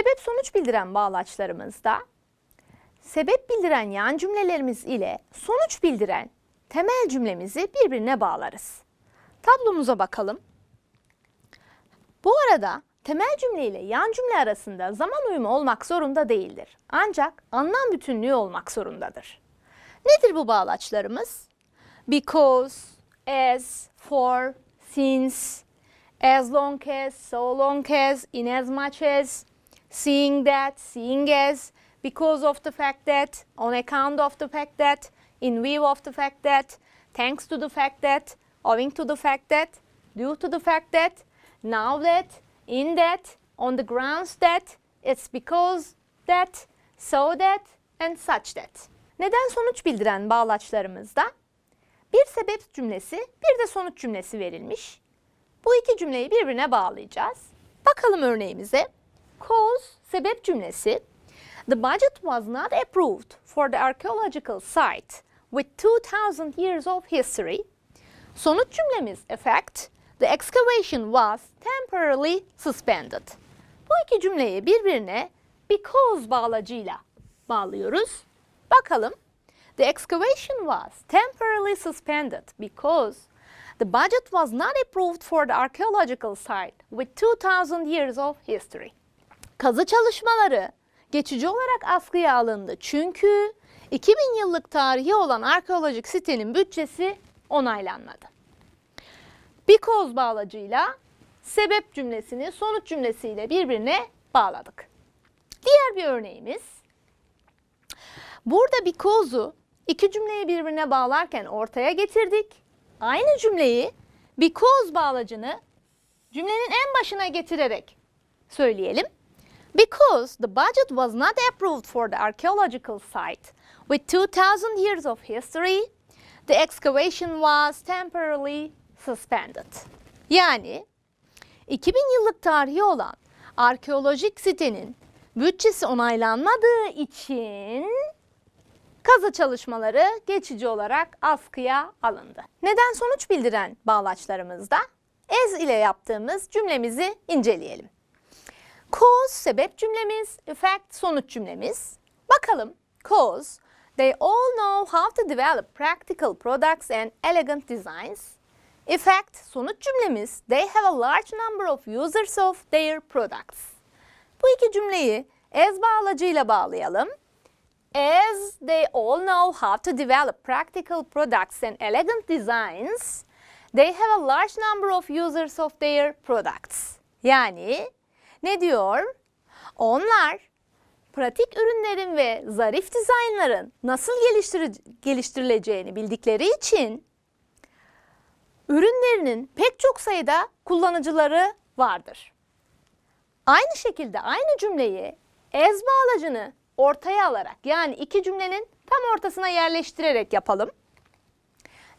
Sebep sonuç bildiren bağlaçlarımızda sebep bildiren yan cümlelerimiz ile sonuç bildiren temel cümlemizi birbirine bağlarız. Tablomuza bakalım. Bu arada temel cümle ile yan cümle arasında zaman uyumu olmak zorunda değildir. Ancak anlam bütünlüğü olmak zorundadır. Nedir bu bağlaçlarımız? Because, as, for, since, as long as, so long as, in as much as, seeing that, seeing as, because of the fact that, on account of the fact that, in view of the fact that, thanks to the fact that, owing to the fact that, due to the fact that, now that, in that, on the grounds that, it's because that, so that, and such that. Neden sonuç bildiren bağlaçlarımızda bir sebep cümlesi, bir de sonuç cümlesi verilmiş. Bu iki cümleyi birbirine bağlayacağız. Bakalım örneğimize. Cause sebep cümlesi. The budget was not approved for the archaeological site with 2000 years of history. Sonuç cümlemiz effect. The excavation was temporarily suspended. Bu iki cümleyi birbirine because bağlacıyla bağlıyoruz. Bakalım. The excavation was temporarily suspended because the budget was not approved for the archaeological site with 2000 years of history. Kazı çalışmaları geçici olarak askıya alındı çünkü 2000 yıllık tarihi olan arkeolojik sitenin bütçesi onaylanmadı. Because bağlacıyla sebep cümlesini sonuç cümlesiyle birbirine bağladık. Diğer bir örneğimiz. Burada because'u iki cümleyi birbirine bağlarken ortaya getirdik. Aynı cümleyi because bağlacını cümlenin en başına getirerek söyleyelim. Because the budget was not approved for the archaeological site with 2000 years of history, the excavation was temporarily suspended. Yani 2000 yıllık tarihi olan arkeolojik sitenin bütçesi onaylanmadığı için kazı çalışmaları geçici olarak askıya alındı. Neden sonuç bildiren bağlaçlarımızda as ile yaptığımız cümlemizi inceleyelim. Cause sebep cümlemiz, effect sonuç cümlemiz. Bakalım cause they all know how to develop practical products and elegant designs. Effect sonuç cümlemiz they have a large number of users of their products. Bu iki cümleyi as bağlacıyla bağlayalım. As they all know how to develop practical products and elegant designs, they have a large number of users of their products. Yani ne diyor? Onlar pratik ürünlerin ve zarif dizaynların nasıl geliştiri- geliştirileceğini bildikleri için ürünlerinin pek çok sayıda kullanıcıları vardır. Aynı şekilde aynı cümleyi as bağlacını ortaya alarak yani iki cümlenin tam ortasına yerleştirerek yapalım.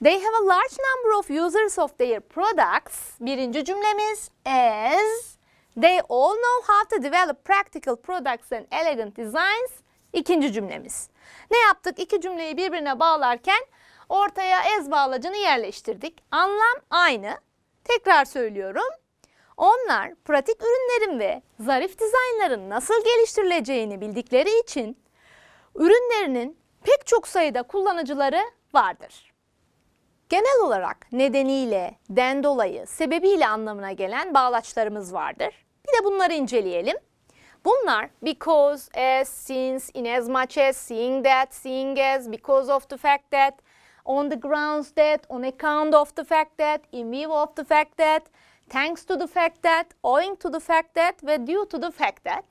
They have a large number of users of their products. Birinci cümlemiz as they all know how to develop practical products and elegant designs. İkinci cümlemiz. Ne yaptık? İki cümleyi birbirine bağlarken ortaya as bağlacını yerleştirdik. Anlam aynı. Tekrar söylüyorum. Onlar pratik ürünlerin ve zarif dizaynların nasıl geliştirileceğini bildikleri için ürünlerinin pek çok sayıda kullanıcıları vardır. Genel olarak nedeniyle, den dolayı, sebebiyle anlamına gelen bağlaçlarımız vardır. Bir de bunları inceleyelim. Bunlar because, as, since, in as much as, seeing that, seeing as, because of the fact that, on the grounds that, on account of the fact that, in view of the fact that, thanks to the fact that, owing to the fact that ve due to the fact that.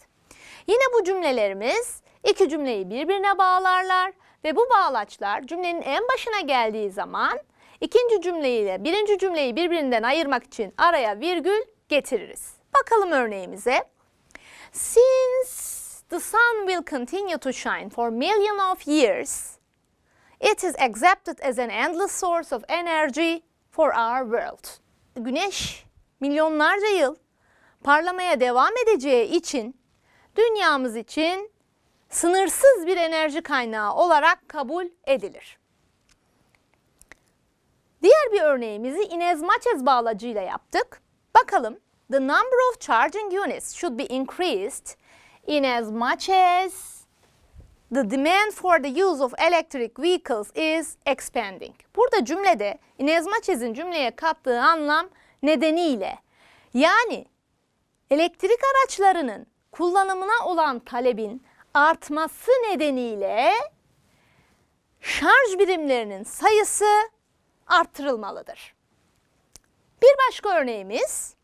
Yine bu cümlelerimiz iki cümleyi birbirine bağlarlar ve bu bağlaçlar cümlenin en başına geldiği zaman ikinci cümleyle birinci cümleyi birbirinden ayırmak için araya virgül getiririz. Bakalım örneğimize. Since the sun will continue to shine for million of years, it is accepted as an endless source of energy for our world. Güneş milyonlarca yıl parlamaya devam edeceği için dünyamız için sınırsız bir enerji kaynağı olarak kabul edilir. Diğer bir örneğimizi in as much as bağlacıyla yaptık. Bakalım the number of charging units should be increased in as much as the demand for the use of electric vehicles is expanding. Burada cümlede in as much as'in cümleye kattığı anlam nedeniyle yani elektrik araçlarının kullanımına olan talebin artması nedeniyle şarj birimlerinin sayısı artırılmalıdır. Bir başka örneğimiz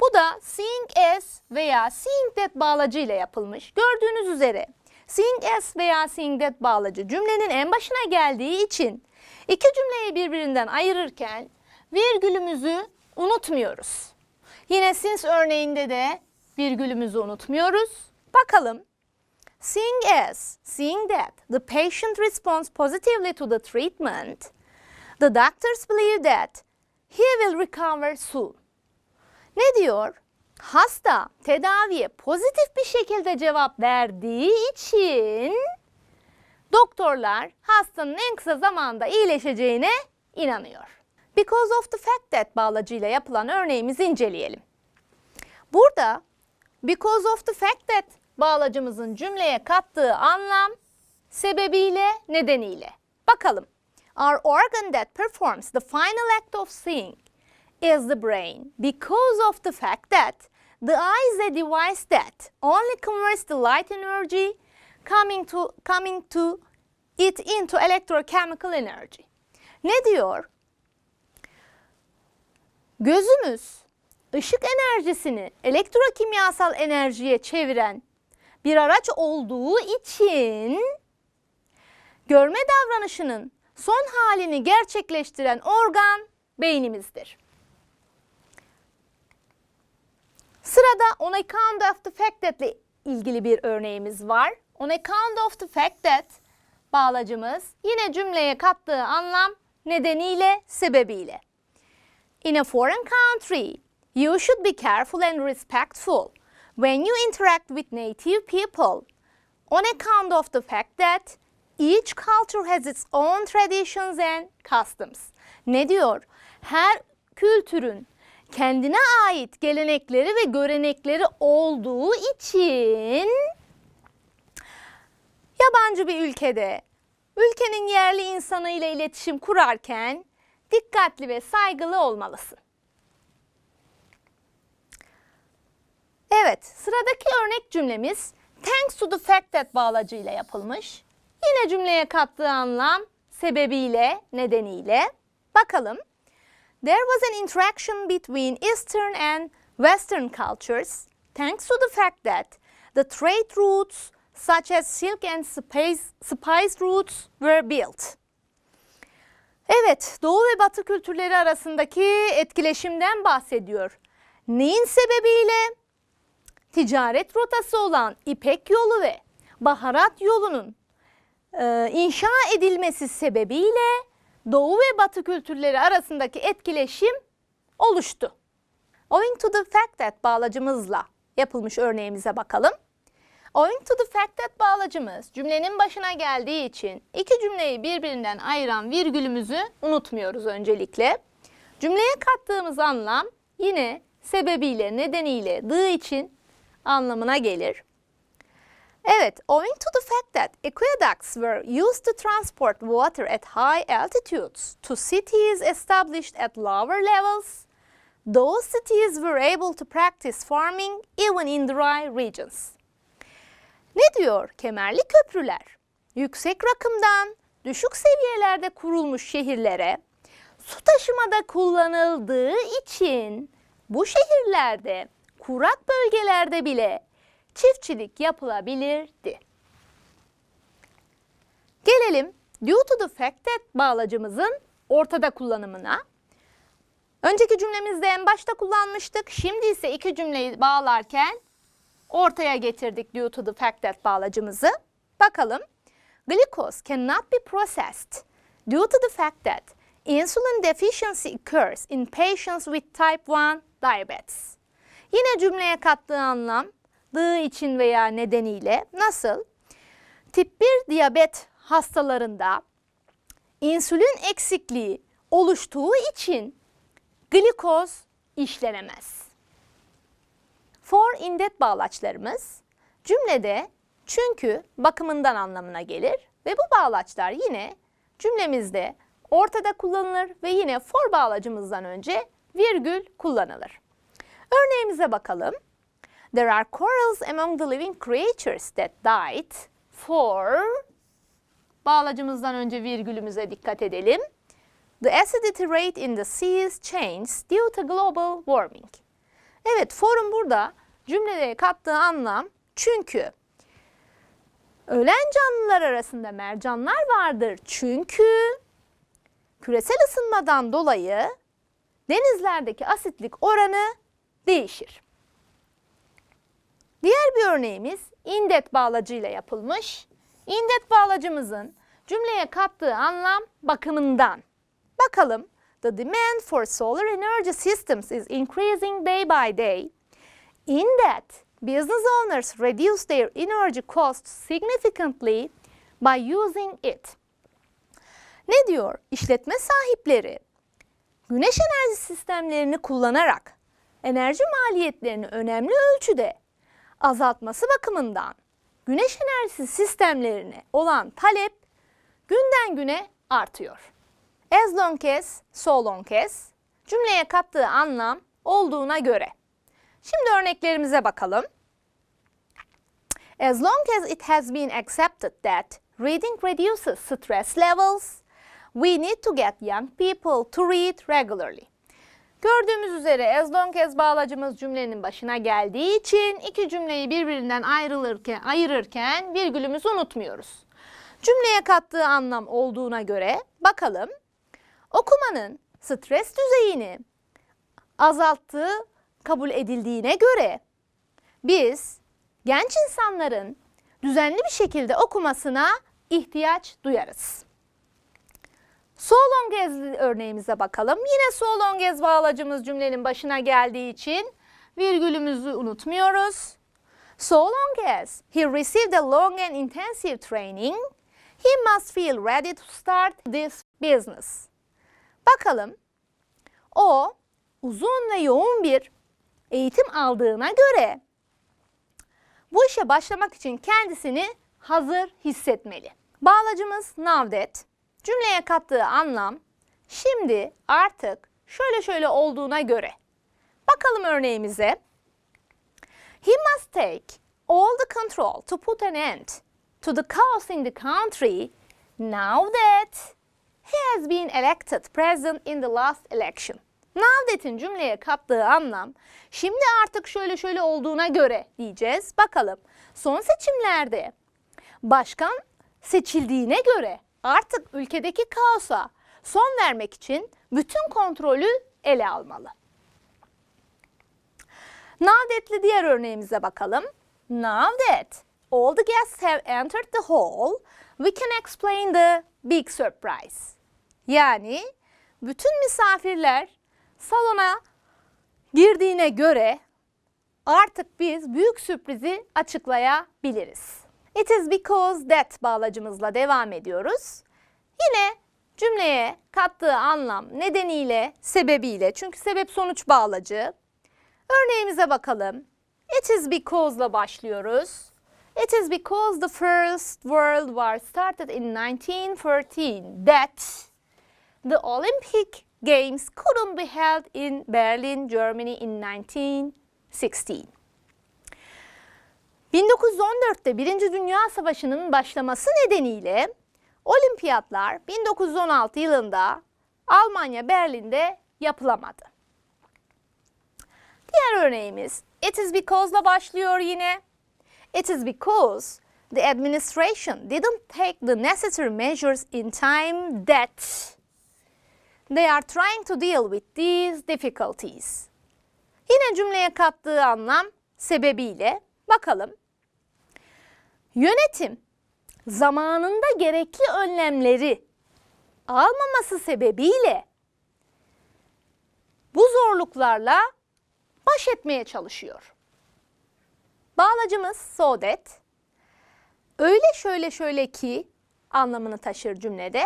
bu da seeing as veya seeing that bağlacı ile yapılmış. Gördüğünüz üzere seeing as veya seeing that bağlacı cümlenin en başına geldiği için iki cümleyi birbirinden ayırırken virgülümüzü unutmuyoruz. Yine since örneğinde de virgülümüzü unutmuyoruz. Bakalım. Seeing as, seeing that the patient responds positively to the treatment, the doctors believe that he will recover soon. Ne diyor? Hasta tedaviye pozitif bir şekilde cevap verdiği için doktorlar hastanın en kısa zamanda iyileşeceğine inanıyor. Because of the fact that bağlacıyla yapılan örneğimizi inceleyelim. Burada because of the fact that bağlacımızın cümleye kattığı anlam sebebiyle, nedeniyle. Bakalım. Our organ that performs the final act of seeing is the brain because of the fact that the eye is a device that only converts the light energy coming to coming to it into electrochemical energy. Ne diyor? Gözümüz ışık enerjisini elektrokimyasal enerjiye çeviren bir araç olduğu için görme davranışının son halini gerçekleştiren organ beynimizdir. Sırada on account of the fact that ile ilgili bir örneğimiz var. On account of the fact that bağlacımız yine cümleye kattığı anlam nedeniyle, sebebiyle. In a foreign country, you should be careful and respectful when you interact with native people on account of the fact that each culture has its own traditions and customs. Ne diyor? Her kültürün kendine ait gelenekleri ve görenekleri olduğu için yabancı bir ülkede ülkenin yerli insanı ile iletişim kurarken dikkatli ve saygılı olmalısın. Evet, sıradaki örnek cümlemiz thanks to the fact that bağlacıyla yapılmış. Yine cümleye kattığı anlam sebebiyle, nedeniyle. Bakalım. There was an interaction between Eastern and Western cultures thanks to the fact that the trade routes such as silk and spice, spice routes were built. Evet, Doğu ve Batı kültürleri arasındaki etkileşimden bahsediyor. Neyin sebebiyle? Ticaret rotası olan İpek yolu ve baharat yolunun e, inşa edilmesi sebebiyle Doğu ve Batı kültürleri arasındaki etkileşim oluştu. Owing to the fact that bağlacımızla yapılmış örneğimize bakalım. Owing to the fact that bağlacımız cümlenin başına geldiği için iki cümleyi birbirinden ayıran virgülümüzü unutmuyoruz öncelikle. Cümleye kattığımız anlam yine sebebiyle, nedeniyle, dığı için anlamına gelir. Evet, owing to the fact that aqueducts were used to transport water at high altitudes to cities established at lower levels, those cities were able to practice farming even in dry regions. Ne diyor? Kemerli köprüler yüksek rakımdan düşük seviyelerde kurulmuş şehirlere su taşımada kullanıldığı için bu şehirlerde kurak bölgelerde bile çiftçilik yapılabilirdi. Gelelim due to the fact that bağlacımızın ortada kullanımına. Önceki cümlemizde en başta kullanmıştık. Şimdi ise iki cümleyi bağlarken ortaya getirdik due to the fact that bağlacımızı. Bakalım. Glucose cannot be processed due to the fact that insulin deficiency occurs in patients with type 1 diabetes. Yine cümleye kattığı anlam dığı için veya nedeniyle nasıl? Tip 1 diyabet hastalarında insülin eksikliği oluştuğu için glikoz işlenemez. For in that bağlaçlarımız Cümlede çünkü bakımından anlamına gelir ve bu bağlaçlar yine cümlemizde ortada kullanılır ve yine for bağlacımızdan önce virgül kullanılır. Örneğimize bakalım. There are corals among the living creatures that died for bağlacımızdan önce virgülümüze dikkat edelim. The acidity rate in the seas changed due to global warming. Evet, for'un burada cümleye kattığı anlam çünkü. Ölen canlılar arasında mercanlar vardır çünkü küresel ısınmadan dolayı denizlerdeki asitlik oranı değişir. Diğer bir örneğimiz indet bağlacıyla yapılmış. İndet bağlacımızın cümleye kattığı anlam bakımından. Bakalım. The demand for solar energy systems is increasing day by day. In that, business owners reduce their energy costs significantly by using it. Ne diyor? İşletme sahipleri güneş enerji sistemlerini kullanarak enerji maliyetlerini önemli ölçüde azaltması bakımından güneş enerjisi sistemlerine olan talep günden güne artıyor. As long as, so long as cümleye kattığı anlam olduğuna göre. Şimdi örneklerimize bakalım. As long as it has been accepted that reading reduces stress levels, we need to get young people to read regularly. Gördüğümüz üzere as long as bağlacımız cümlenin başına geldiği için iki cümleyi birbirinden ayrılırken, ayırırken virgülümüzü unutmuyoruz. Cümleye kattığı anlam olduğuna göre bakalım okumanın stres düzeyini azalttığı kabul edildiğine göre biz genç insanların düzenli bir şekilde okumasına ihtiyaç duyarız. So long as örneğimize bakalım. Yine so long as bağlacımız cümlenin başına geldiği için virgülümüzü unutmuyoruz. So long as he received a long and intensive training, he must feel ready to start this business. Bakalım. O uzun ve yoğun bir eğitim aldığına göre bu işe başlamak için kendisini hazır hissetmeli. Bağlacımız now that cümleye kattığı anlam şimdi artık şöyle şöyle olduğuna göre. Bakalım örneğimize. He must take all the control to put an end to the chaos in the country now that he has been elected president in the last election. That'in cümleye kattığı anlam şimdi artık şöyle şöyle olduğuna göre diyeceğiz. Bakalım son seçimlerde başkan seçildiğine göre artık ülkedeki kaosa son vermek için bütün kontrolü ele almalı. That'li diğer örneğimize bakalım. That all the guests have entered the hall, we can explain the big surprise. Yani bütün misafirler salona girdiğine göre artık biz büyük sürprizi açıklayabiliriz. It is because that bağlacımızla devam ediyoruz. Yine cümleye kattığı anlam nedeniyle, sebebiyle çünkü sebep sonuç bağlacı. Örneğimize bakalım. It is because'la başlıyoruz. It is because the First World War started in 1913 that the Olympic Games couldn't be held in Berlin, Germany in 1916. 1914'te Birinci Dünya Savaşı'nın başlaması nedeniyle olimpiyatlar 1916 yılında Almanya Berlin'de yapılamadı. Diğer örneğimiz it is because'la başlıyor yine. It is because the administration didn't take the necessary measures in time that they are trying to deal with these difficulties. Yine cümleye kattığı anlam sebebiyle bakalım. Yönetim zamanında gerekli önlemleri almaması sebebiyle bu zorluklarla baş etmeye çalışıyor. Bağlacımız so that öyle şöyle şöyle ki anlamını taşır cümlede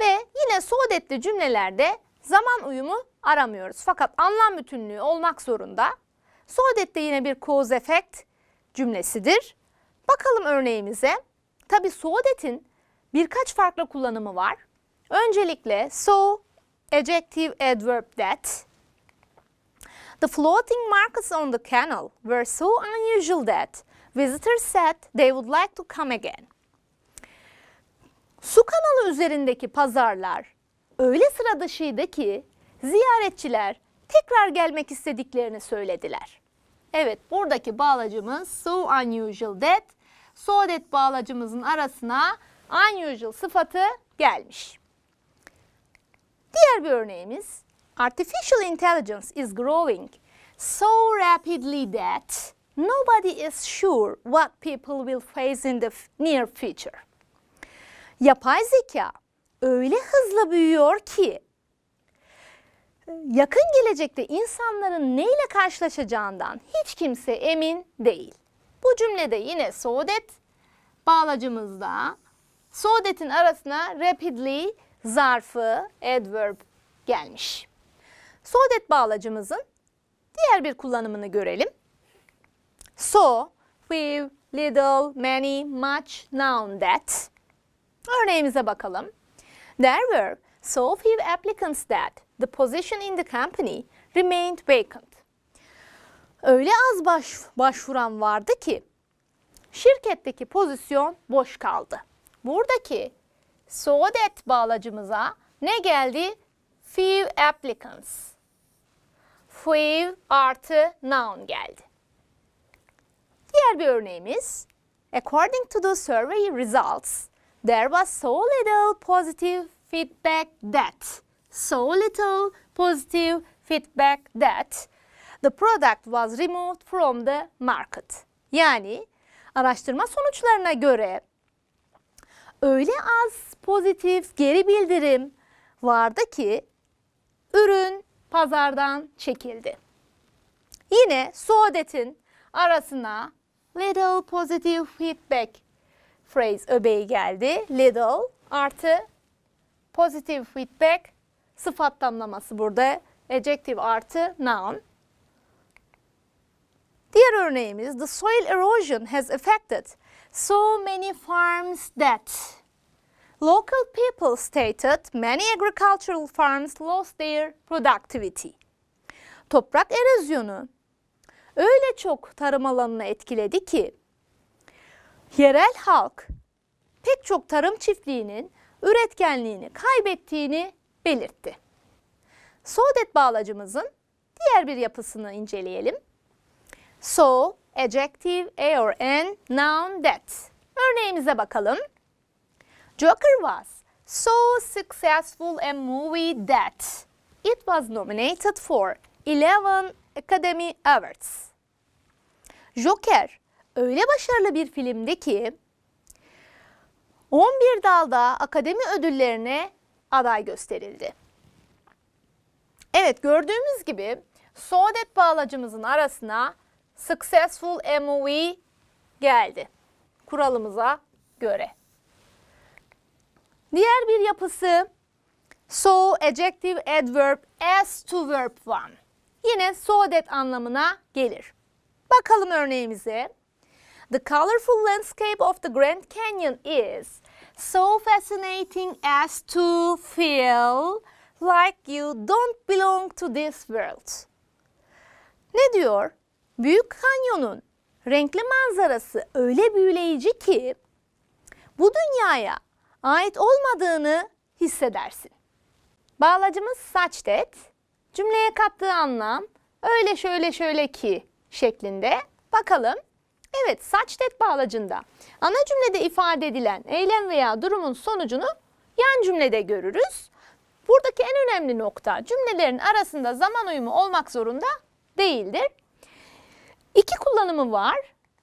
ve yine so that'li cümlelerde zaman uyumu aramıyoruz. Fakat anlam bütünlüğü olmak zorunda. So that de yine bir cause effect cümlesidir. Bakalım örneğimize. Tabi so that'in birkaç farklı kullanımı var. Öncelikle so, adjective adverb that. The floating markets on the canal were so unusual that visitors said they would like to come again. Su kanalı üzerindeki pazarlar öyle sıra dışıydı ki ziyaretçiler tekrar gelmek istediklerini söylediler. Evet buradaki bağlacımız so unusual that, so that bağlacımızın arasına unusual sıfatı gelmiş. Diğer bir örneğimiz Artificial intelligence is growing so rapidly that nobody is sure what people will face in the near future. Yapay zeka öyle hızlı büyüyor ki yakın gelecekte insanların neyle karşılaşacağından hiç kimse emin değil. Bu cümlede yine so that bağlacımızda so that'in arasına rapidly zarfı adverb gelmiş. So that bağlacımızın diğer bir kullanımını görelim. So, few, little, many, much, noun that. Örneğimize bakalım. There were so few applicants that the position in the company remained vacant. Öyle az baş, başvuran vardı ki şirketteki pozisyon boş kaldı. Buradaki so that bağlacımıza ne geldi? Few applicants. Few artı noun geldi. Diğer bir örneğimiz. According to the survey results, there was so little positive feedback that, so little positive feedback that the product was removed from the market. Yani araştırma sonuçlarına göre öyle az pozitif geri bildirim vardı ki ürün pazardan çekildi. Yine Suadet'in arasına little positive feedback phrase öbeği geldi. Little artı positive feedback sıfat tamlaması burada. Adjective artı noun. Diğer örneğimiz the soil erosion has affected so many farms that local people stated many agricultural farms lost their productivity. Toprak erozyonu öyle çok tarım alanını etkiledi ki yerel halk pek çok tarım çiftliğinin üretkenliğini kaybettiğini belirtti. Sodet bağlacımızın diğer bir yapısını inceleyelim. So, adjective, a or an, noun, that. Örneğimize bakalım. Joker was so successful a movie that it was nominated for 11 Academy Awards. Joker öyle başarılı bir filmdi ki 11 dalda akademi ödüllerine aday gösterildi. Evet gördüğümüz gibi Sodet bağlacımızın arasına successful a movie geldi. Kuralımıza göre. Diğer bir yapısı so adjective adverb as to verb one. Yine so that anlamına gelir. Bakalım örneğimize. The colorful landscape of the Grand Canyon is so fascinating as to feel like you don't belong to this world. Ne diyor? Büyük Kanyon'un renkli manzarası öyle büyüleyici ki bu dünyaya ait olmadığını hissedersin. Bağlacımız that, cümleye kattığı anlam öyle şöyle şöyle ki şeklinde. Bakalım. Evet, that bağlacında ana cümlede ifade edilen eylem veya durumun sonucunu yan cümlede görürüz. Buradaki en önemli nokta cümlelerin arasında zaman uyumu olmak zorunda değildir. İki kullanımı var.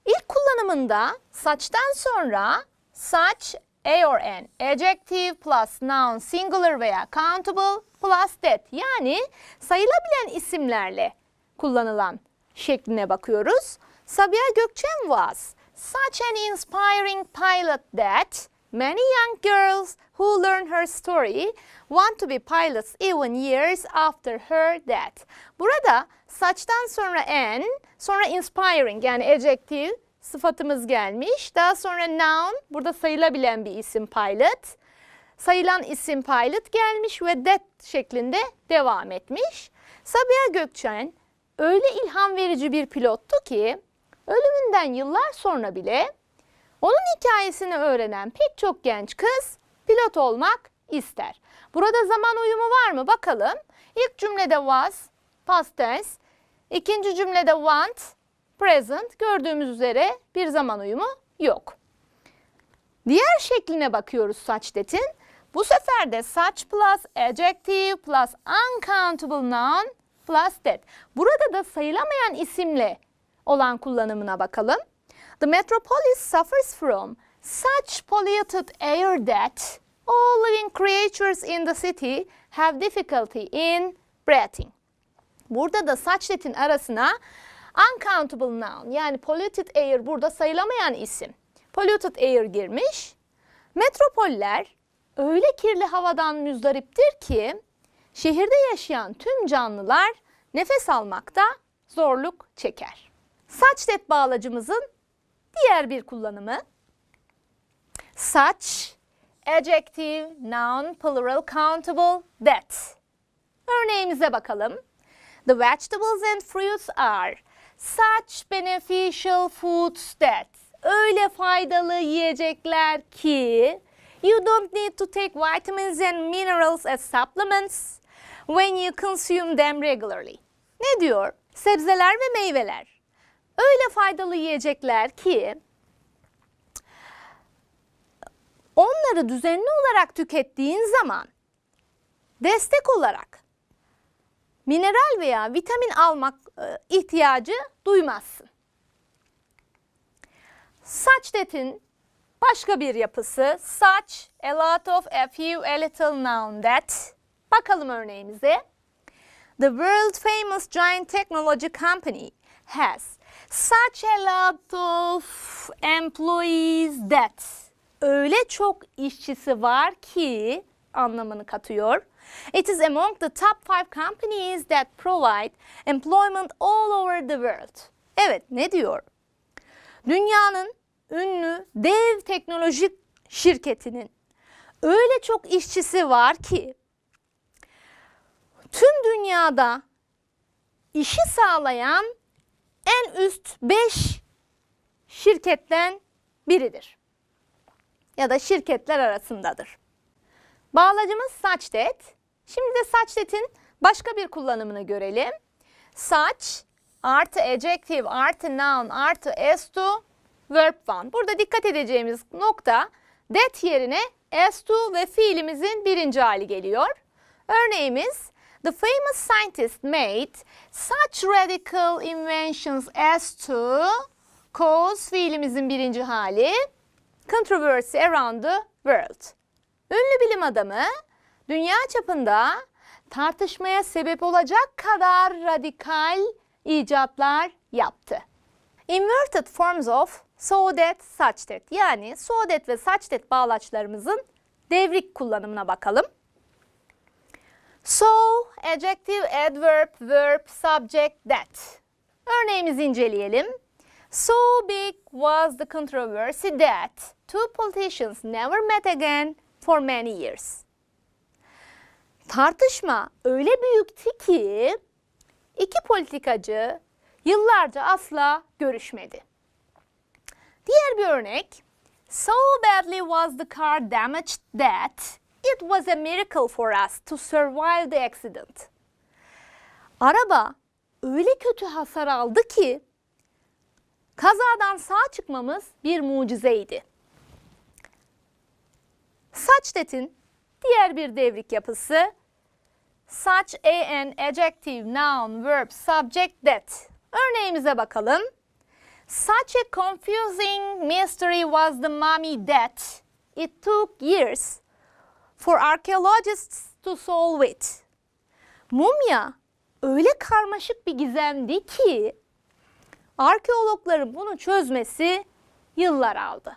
İlk kullanımında saçtan sonra such a or an adjective plus noun singular veya countable plus that yani sayılabilen isimlerle kullanılan şekline bakıyoruz. Sabiha Gökçen was such an inspiring pilot that many young girls who learn her story want to be pilots even years after her death. Burada saçtan sonra an, sonra inspiring yani adjective, sıfatımız gelmiş. Daha sonra noun burada sayılabilen bir isim pilot. Sayılan isim pilot gelmiş ve that şeklinde devam etmiş. Sabiha Gökçen öyle ilham verici bir pilottu ki ölümünden yıllar sonra bile onun hikayesini öğrenen pek çok genç kız pilot olmak ister. Burada zaman uyumu var mı bakalım. İlk cümlede was, past tense. İkinci cümlede want, present. Gördüğümüz üzere bir zaman uyumu yok. Diğer şekline bakıyoruz such that'in. Bu sefer de such plus adjective plus uncountable noun plus that. Burada da sayılamayan isimle olan kullanımına bakalım. The metropolis suffers from such polluted air that all living creatures in the city have difficulty in breathing. Burada da such that'in arasına uncountable noun yani polluted air burada sayılamayan isim. Polluted air girmiş. Metropoller öyle kirli havadan müzdariptir ki şehirde yaşayan tüm canlılar nefes almakta zorluk çeker. Such that bağlacımızın diğer bir kullanımı such, adjective, noun, plural, countable, that. Örneğimize bakalım. The vegetables and fruits are such beneficial foods that öyle faydalı yiyecekler ki you don't need to take vitamins and minerals as supplements when you consume them regularly. Ne diyor? Sebzeler ve meyveler. Öyle faydalı yiyecekler ki onları düzenli olarak tükettiğin zaman destek olarak mineral veya vitamin almak e, ihtiyacı duymazsın. Such that'in başka bir yapısı such, a lot of, a few, a little, noun that. Bakalım örneğimize. The world famous giant technology company has such a lot of employees that. Öyle çok işçisi var ki anlamını katıyor. It is among the top five companies that provide employment all over the world. Evet ne diyor? Dünyanın ünlü dev teknolojik şirketinin öyle çok işçisi var ki tüm dünyada işi sağlayan en üst 5 şirketten biridir. Ya da şirketler arasındadır. Bağlacımız such that. Şimdi de such that'in başka bir kullanımını görelim. Such artı adjective artı noun artı s2 verb one. Burada dikkat edeceğimiz nokta that yerine s2 ve fiilimizin birinci hali geliyor. Örneğimiz The famous scientist made such radical inventions as to cause fiilimizin birinci hali controversy around the world. Ünlü bilim adamı dünya çapında tartışmaya sebep olacak kadar radikal icatlar yaptı. Inverted forms of so that, such that yani so that ve that bağlaçlarımızın devrik kullanımına bakalım. So, adjective, adverb, verb, subject, that. Örneğimizi inceleyelim. So big was the controversy that two politicians never met again for many years. Tartışma öyle büyüktü ki iki politikacı yıllarca asla görüşmedi. Diğer bir örnek. So badly was the car damaged that it was a miracle for us to survive the accident. Araba öyle kötü hasar aldı ki kazadan sağ çıkmamız bir mucizeydi. Such that'in diğer bir devrik yapısı such an adjective, noun, verb, subject that. Örneğimize bakalım. Such a confusing mystery was the mummy that it took years for archaeologists to solve it. Mumya öyle karmaşık bir gizemdi ki arkeologların bunu çözmesi yıllar aldı.